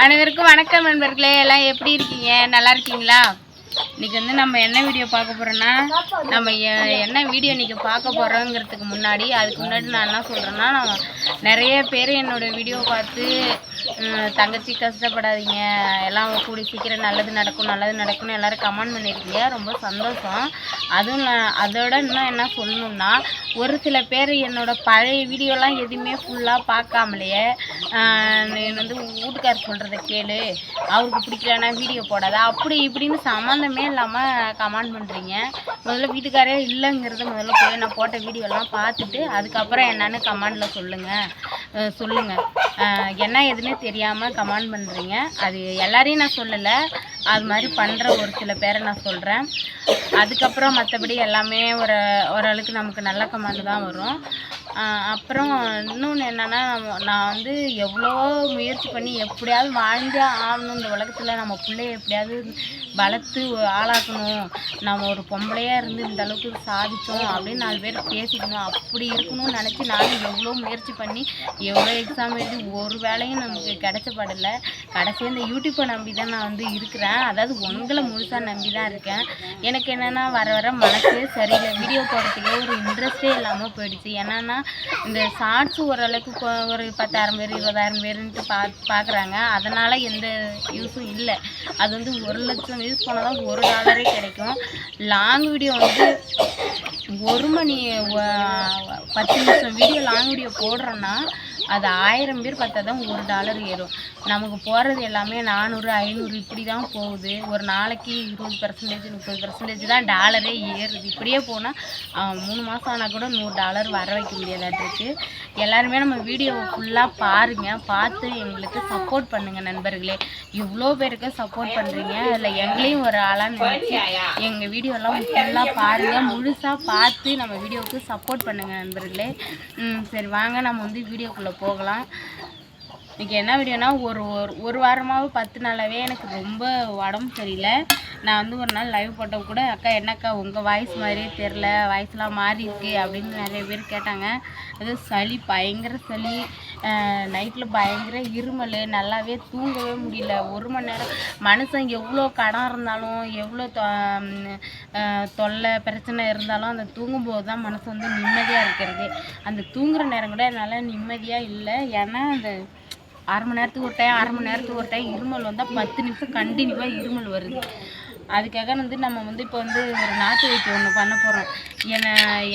அனைவருக்கும் வணக்கம் நண்பர்களே. எல்லாம் எப்படி இருக்கீங்க? நல்லா இருக்கீங்களா? இன்னைக்கு வந்து நம்ம என்ன வீடியோ பார்க்க போகிறோன்னா நம்ம என்ன வீடியோ இன்றைக்கி பார்க்க போகிறோங்கிறதுக்கு முன்னாடி அதுக்கு முன்னாடி நான் என்ன சொல்கிறேன்னா நான் நிறைய பேர் என்னோட வீடியோ பார்த்து தங்கச்சி கஷ்டப்படாதீங்க. எல்லாம் கூடி சீக்கிரம் நல்லது நடக்கும் நல்லது நடக்கும்னு எல்லோரும் கமெண்ட் பண்ணியிருக்கீங்க ரொம்ப சந்தோஷம். அதுவும் நான் அதோட இன்னும் என்ன சொல்லணும்னா ஒரு சில பேர் என்னோட பழைய வீடியோலாம் எதுவுமே ஃபுல்லாக பார்க்காமலேயே என்ன வந்து வீட்டுக்கார் சொல்கிறத கேளு. அவருக்கு பிடிக்கலன்னா வீடியோ போடாத. அப்படி இப்படின்னு சம்மந்தமே இல்லாமல் கமெண்ட் பண்ணுறீங்க முதல்ல வீட்டுக்காரே இல்லைங்கிறது முதல்ல போய் நான் போட்ட வீடியோலாம் பார்த்துட்டு அதுக்கப்புறம் என்னன்னு கமெண்டில் சொல்லுங்கள் சொல்லுங்கள் என்ன எதுன்னே தெரியாமல் கமெண்ட் பண்ணுறீங்க அது எல்லாரையும் நான் சொல்லலை. அது மாதிரி பண்ணுற ஒரு சில பேரை நான் சொல்கிறேன் அதுக்கப்புறம் மற்றபடி எல்லாமே ஒரு ஓரளவுக்கு நமக்கு நல்ல கமாண்டு தான் வரும். அப்புறம் இன்னொன்று என்னென்னா நான் வந்து எவ்வளோ முயற்சி பண்ணி எப்படியாவது வாழ்ந்தே ஆகணும். இந்த உலகத்தில் நம்ம பிள்ளைய எப்படியாவது வளர்த்து ஆளாக்கணும். நம்ம ஒரு பொம்பளையாக இருந்து இந்த அளவுக்கு சாதித்தோம் அப்படின்னு நாலு பேர் பேசிக்கணும். அப்படி இருக்கணும்னு நினச்சி நானும் எவ்வளோ முயற்சி பண்ணி எவ்வளோ எக்ஸாம் எழுதி ஒரு வேலையும் நமக்கு கிடைச்சப்படல கடைசியாக இந்த யூடியூப்பை நம்பி தான் நான் வந்து இருக்கிறேன். அதாவது உங்களை முழுசாக நம்பி தான் இருக்கேன். எனக்கு என்னென்னா வர வர மனசு சரியில்லை. வீடியோ போடுறதுக்கே ஒரு இன்ட்ரெஸ்டே இல்லாமல் போயிடுச்சு. என்னென்னா இந்த ஷார்ட்ஸ் ஓரளவுக்கு ஒரு பத்தாயிரம் பேர் இருபதாயிரம் பேருன்ட்டு பா பார்க்குறாங்க அதனால் எந்த யூஸும் இல்லை. அது வந்து ஒரு லட்சம் யூஸ் போனால் தான் ஒரு டாலரே கிடைக்கும். லாங் வீடியோ வந்து ஒரு மணி பத்து நிமிஷம் வீடியோ லாங் வீடியோ போடுறோன்னா அது ஆயிரம் பேர் பார்த்தா தான் ஒரு டாலர் ஏறும். நமக்கு போகிறது எல்லாமே நானூறு ஐநூறு இப்படி தான் போகுது. ஒரு நாளைக்கு இருபது பர்சன்டேஜ் முப்பது பர்சன்டேஜ் தான் டாலரே ஏறுது. இப்படியே போனால் மூணு மாதம் ஆனால் கூட நூறு டாலர் வர வைக்க முடியாதாட்டிருக்கு எல்லாருமே நம்ம வீடியோவை ஃபுல்லாக பாருங்கள் பார்த்து எங்களுக்கு சப்போர்ட் பண்ணுங்கள் நண்பர்களே. இவ்வளோ பேருக்கு சப்போர்ட் பண்ணுறீங்க அதில் எங்களையும் ஒரு ஆளாக நினச்சி எங்கள் வீடியோலாம் ஃபுல்லாக பாருங்கள் முழுசாக பார்த்து நம்ம வீடியோவுக்கு சப்போர்ட் பண்ணுங்கள் நண்பர்களே. சரி வாங்க. நம்ம வந்து வீடியோக்குள்ளே போகலாம். இன்றைக்கி என்ன வீடியோனா ஒரு ஒரு ஒரு வாரமாகவே பத்து நாளாகவே எனக்கு ரொம்ப உடம்பு சரியில்லை. நான் வந்து ஒரு நாள் லைவ் போட்டோம் கூட அக்கா என்னக்கா உங்கள் வாய்ஸ் மாதிரியே தெரில வாய்ஸ்லாம் மாறி இருக்கு அப்படின்னு நிறைய பேர் கேட்டாங்க. அது சளி பயங்கர சளி நைட்டில் பயங்கர இருமல் நல்லாவே தூங்கவே முடியல. ஒரு மணி நேரம் மனுஷன் எவ்வளோ கடன் இருந்தாலும் எவ்வளோ தொல்லை பிரச்சனை இருந்தாலும் அந்த தூங்கும்போது தான் மனசு வந்து நிம்மதியாக இருக்கிறது. அந்த தூங்குற நேரம் கூட என்னால் நிம்மதியாக இல்லை. ஏன்னா அந்த அரை மணி நேரத்துக்கு ஒரு டைம் அரை மணி நேரத்துக்கு ஒரு டைம் இருமல் வந்தால் பத்து நிமிஷம் கண்டினியூவாக இருமல் வருது. அதுக்காக வந்து நம்ம வந்து இப்போ வந்து ஒரு நாட்டு வைத்தியம் ஒன்று பண்ண போகிறோம் என்ன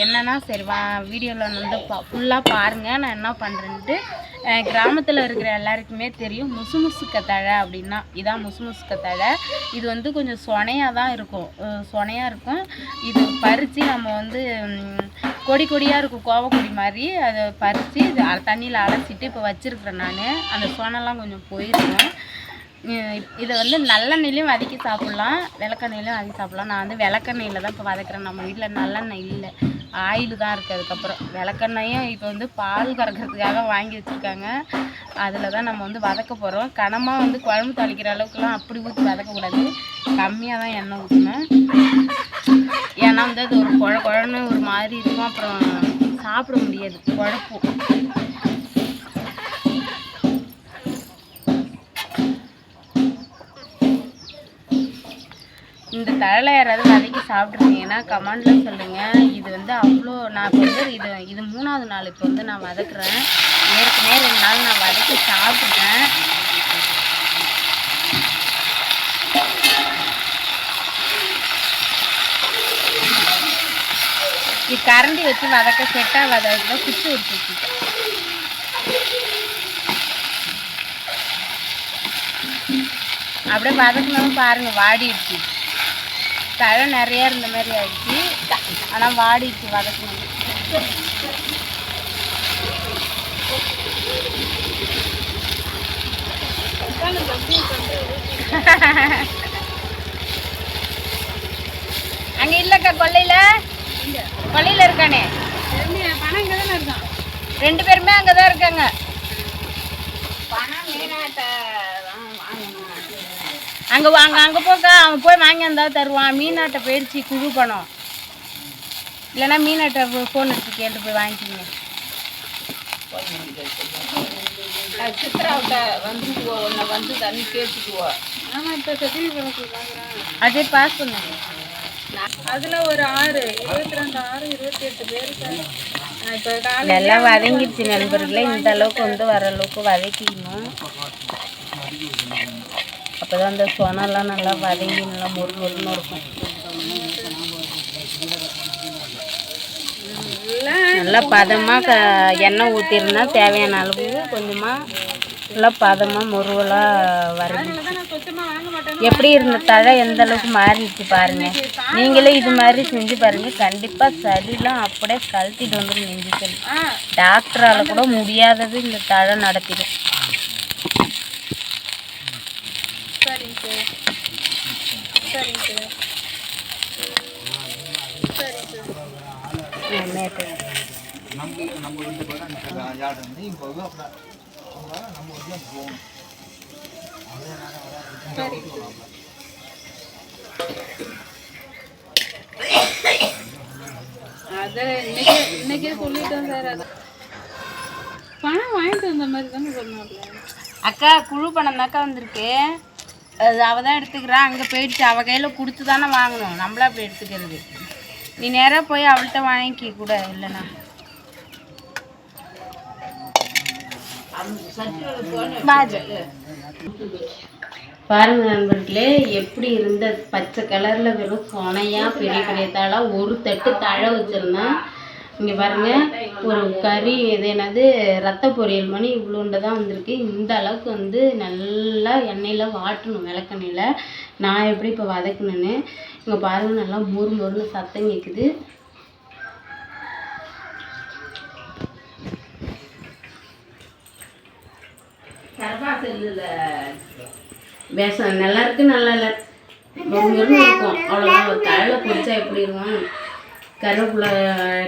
என்னன்னா சரி வா வீடியோவில் வந்து பா ஃபுல்லாக பாருங்கள் நான் என்ன பண்ணுறேன்ட்டு கிராமத்தில் இருக்கிற எல்லாருக்குமே தெரியும். முசு முசு அப்படின்னா இதான் முசு முசு இது வந்து கொஞ்சம் சொனையாக தான் இருக்கும் சொனையாக இருக்கும். இது பறித்து நம்ம வந்து கொடி கொடியாக இருக்கும் கோவக்கொடி மாதிரி. அதை பறித்து இது தண்ணியில் அலசிட்டு இப்போ வச்சுருக்குறேன் நான். அந்த சொனெல்லாம் கொஞ்சம் போயிருக்கேன் இதை வந்து நல்லெண்ணெயிலையும் வதக்கி சாப்பிட்லாம். விளக்கெண்ணெயிலையும் வதக்கி சாப்பிட்லாம். நான் வந்து விளக்கெண்ணெயில் தான் இப்போ வதக்குறேன். நம்ம வீட்டில் நல்லெண்ணெய் இல்லை. ஆயில் தான் இருக்குது அதுக்கப்புறம். விளக்கெண்ணையும் இப்போ வந்து பால் கறக்கிறதுக்காக வாங்கி வச்சுருக்காங்க. அதில் தான் நம்ம வந்து வதக்க போகிறோம் கனமாக வந்து குழம்பு தாளிக்கிற அளவுக்குலாம் அப்படி ஊற்றி வதக்கக்கூடாது. கம்மியாக தான் எண்ணெய் ஊற்றணும் ஏன்னா வந்து அது ஒரு குழ குழன்னு ஒரு மாதிரி இருக்கும். அப்புறம் சாப்பிட முடியாது. குழப்பும் இந்த தழலை யாராவது வதக்கி சாப்பிட்ருந்தீங்கன்னா கமெண்டில் சொல்லுங்கள் இது வந்து அவ்வளோ நான் இப்போ வந்து இது இது மூணாவது நாள் இப்போ வந்து நான் வதக்குறேன். ஏற்கனவே ரெண்டு நாள் நான் வதக்கி சாப்பிட்டுட்டேன். இது கரண்டி வச்சு வதக்க செட்டாக வதக்க குச்சி வச்சு அப்படியே வதக்கணும் பாருங்க வாடிடுச்சு தழை நிறைய இருந்த மாதிரி ஆகிடுச்சு ஆனால் வாடிடுச்சு வதக்கணும். அங்க இல்லக்கா கொல்லையில? கொல்லையில இருக்கானே? ரெண்டு பேருமே அங்கதான் இருக்காங்க. அங்க வாங்க அங்க போக்கா. அவன் போய் வாங்கி வந்தா தருவான். மீனாட்டை போயிடுச்சு குழு பணம். இல்லைன்னா மீனாட்டை ஃபோன் எடுத்து கேட்டு போய் வாங்கிக்கிங்க. சித்ராவிட்ட வந்துக்குவோம் உன்னை வந்து தண்ணி கேட்டுக்குவோம் ஆமாம் இப்போ செட்டில் அதே பாஸ் பண்ணுங்க அதில் ஒரு ஆறு இருபத்தி ரெண்டு ஆறு இருபத்தி எட்டு பேர் நல்லா வதங்கிடுச்சு நண்பர்களே. இந்த அளவுக்கு வந்து வர அளவுக்கு வதக்கிக்கணும். அப்போ தான் அந்த சொனெல்லாம் நல்லா வதங்கி நல்லா மொறு மொறுன்னு இருக்கும். நல்லா பதமாக எண்ணெய் ஊற்றிருந்தா தேவையான அளவு கொஞ்சமாக நல்லா பதமாக முருவலாக வரைஞ்சி எப்படி இருந்த தழை எந்த அளவுக்கு மாறிடுச்சு பாருங்கள் நீங்களே இது மாதிரி செஞ்சு பாருங்கள் கண்டிப்பாக சளிலாம் அப்படியே கழட்டிட்டு வந்துடும் நெஞ்சு சளி டாக்டரால் கூட முடியாதது இந்த தழை நடத்திடும் சரிங்க சார் சரிங்க சார் சரிங்க சார் அதை இன்னைக்கே இன்னைக்கே சொல்லிட்டேன் சார் பணம் வாங்கிட்டு வந்த மாதிரி தானே சொன்னாப்ல அக்கா குழு பணம் தாக்கா வந்திருக்கு. அது அவள் தான் எடுத்துக்கிறா. அங்கே போயிடுச்சு. அவள் கையில் கொடுத்து தானே வாங்கணும். நம்மளா அப்படி எடுத்துக்கிறது. நீ நேராக போய் அவள்கிட்ட வாங்கிக்க கூட இல்லைண்ணா பாருங்க நண்பர்களே எப்படி இருந்த பச்சை கலரில் வெறும் சொனையாக பெரிய பெரிய தழை ஒரு தட்டு தழை வச்சுருந்தேன். இங்க பாருங்க ஒரு கறி இது என்னது ரத்த பொரியல் மணி இவ்வளோண்டு தான் வந்திருக்கு. இந்த அளவுக்கு வந்து நல்லா எண்ணெயில் வாட்டணும் விளக்கெண்ணெயில். நான் எப்படி இப்போ வதக்கணுன்னு இங்க பாருங்க நல்லா மொறு மொறுன்னு சத்தம் கேட்குது பேச நல்லா இருக்கு நல்லா இல்லை. மொறு மொறுன்னு இருக்கும். அவ்வளோதான் ஒரு தழை பொரிச்சா எப்படி இருக்கும்? கருவேப்பிலை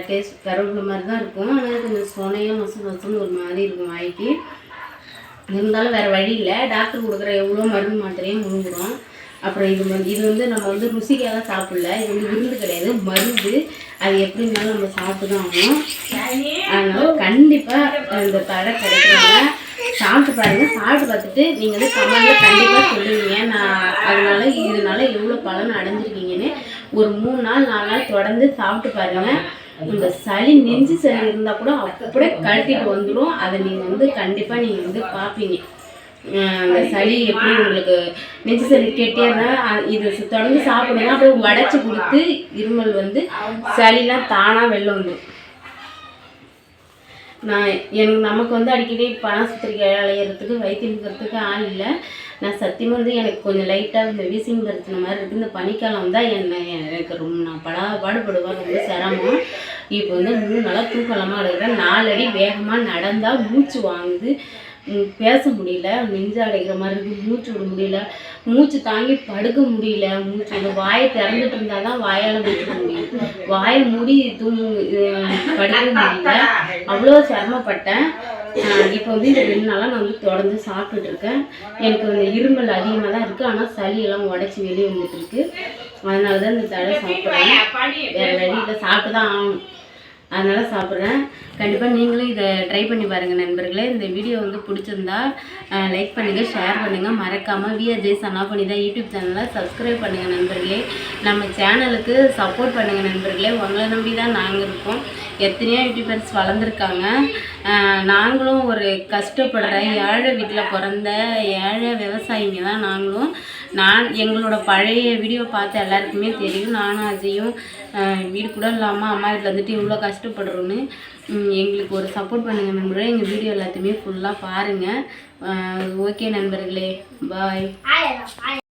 டேஸ்ட் கருவேப்பிலை மாதிரி தான் இருக்கும். ஆனால் கொஞ்சம் சொனையாக மசு மசுன்னு ஒரு மாதிரி இருக்கும் வாய்க்கு. இருந்தாலும் வேறு வழி இல்லை. டாக்டர் கொடுக்குற எவ்வளோ மருந்து மாத்திரையும் முழுங்குறோம் அப்புறம் இது வந்து இது வந்து நம்ம வந்து ருசிக்காக சாப்பிடல. இது வந்து விருந்து கிடையாது. மருந்து. அது எப்படி இருந்தாலும் நம்ம சாப்பிட்டு தான் ஆகணும் அதனால கண்டிப்பாக இந்த தடை கிடைக்கிறாங்க சாப்பிட்டு பாருங்க. சாப்பிட்டு பார்த்துட்டு நீங்கள் வந்து கமெண்ட்ல கண்டிப்பாக சொல்லுவீங்க. நான் அதனால இதனால எவ்வளோ பலன் அடைஞ்சிருக்கீங்கன்னு ஒரு மூணு நாள் நாலு நாள் தொடர்ந்து சாப்பிட்டு பாருங்க. இந்த சளி நெஞ்சு சளி இருந்தால் கூட அப்படியே கழட்டிட்டு வந்துடும் அதை நீங்கள் வந்து கண்டிப்பாக நீங்கள் வந்து பார்ப்பீங்க. அந்த சளி எப்படி உங்களுக்கு நெஞ்சு சளி கெட்டியன்னா இது இதை தொடர்ந்து சாப்பிடுங்க. அப்படியே உடச்சி கொடுத்து இருமல் வந்து சளிலாம் தானாக வெளில வந்துடும் நான் எனக்கு நமக்கு வந்து அடிக்கடி பணசுத்திரிக்கை அலையிறதுக்கு வைத்தியம் இருக்கிறதுக்கு ஆள் இல்லை. நான் சத்தியமாக வந்து எனக்கு கொஞ்சம் லைட்டாக இந்த வீசிங் பிரச்சனை மாதிரி இருக்குது இந்த பனிக்காலம் தான் என்ன எனக்கு ரொம்ப நான் படா பாடுபடுவேன். ரொம்ப சிரமம். இப்போ வந்து மூணு நாளாக தூக்கலமாக இருக்கிறேன். நாலடி வேகமாக நடந்தால் மூச்சு வாங்குது. பேச முடியல. நெஞ்சு அடைக்கிற மாதிரி இருக்குது மூச்சு விட முடியல. மூச்சு தாங்கி படுக்க முடியல. மூச்சு விட வாயை திறந்துட்டு இருந்தால் தான் வாயால் முடிக்க முடியும். வாயை மூடி தூங்கு படுக்க முடியல. அவ்வளோ சிரமப்பட்டேன். இப்போ வந்து இந்த ரெண்டு நாளாக நான் வந்து தொடர்ந்து சாப்பிட்டுட்டு இருக்கேன். எனக்கு வந்து இருமல் அதிகமாக தான் இருக்குது ஆனால் சளியெல்லாம் உடச்சி வெளியே வந்துட்டு இருக்கு. அதனால தான் இந்த தடவை சாப்பிட்றேன் வேறு இதை சாப்பிட்டு தான் ஆகணும். அதனால் சாப்பிட்றேன். கண்டிப்பாக நீங்களும் இதை ட்ரை பண்ணி பாருங்கள் நண்பர்களே. இந்த வீடியோ வந்து பிடிச்சிருந்தா லைக் பண்ணுங்கள் ஷேர் பண்ணுங்கள் மறக்காமல் விஆர்ஜே சனா பண்ணி தான் யூடியூப் சேனலை சப்ஸ்கிரைப் பண்ணுங்கள் நண்பர்களே. நம்ம சேனலுக்கு சப்போர்ட் பண்ணுங்கள் நண்பர்களே. உங்களை நம்பி தான் நாங்கள் இருக்கோம். எத்தனையோ யூடியூபர்ஸ் வளர்ந்துருக்காங்க. நாங்களும் ஒரு கஷ்டப்படுற ஏழை வீட்டில் பிறந்த ஏழை விவசாயிங்க தான் நாங்களும். நான் எங்களோட பழைய வீடியோ பார்த்து எல்லாருக்குமே தெரியும். நானும் அஜயும் வீடு கூட இல்லாமல் அம்மா வீட்டில் வந்துட்டு இவ்வளோ கஷ்டப்படுறோன்னு எங்களுக்கு ஒரு சப்போர்ட் பண்ணுங்கள் நண்பர்களே எங்கள் வீடியோ எல்லாத்தையுமே ஃபுல்லாக பாருங்கள் ஓகே நண்பர்களே. பாய்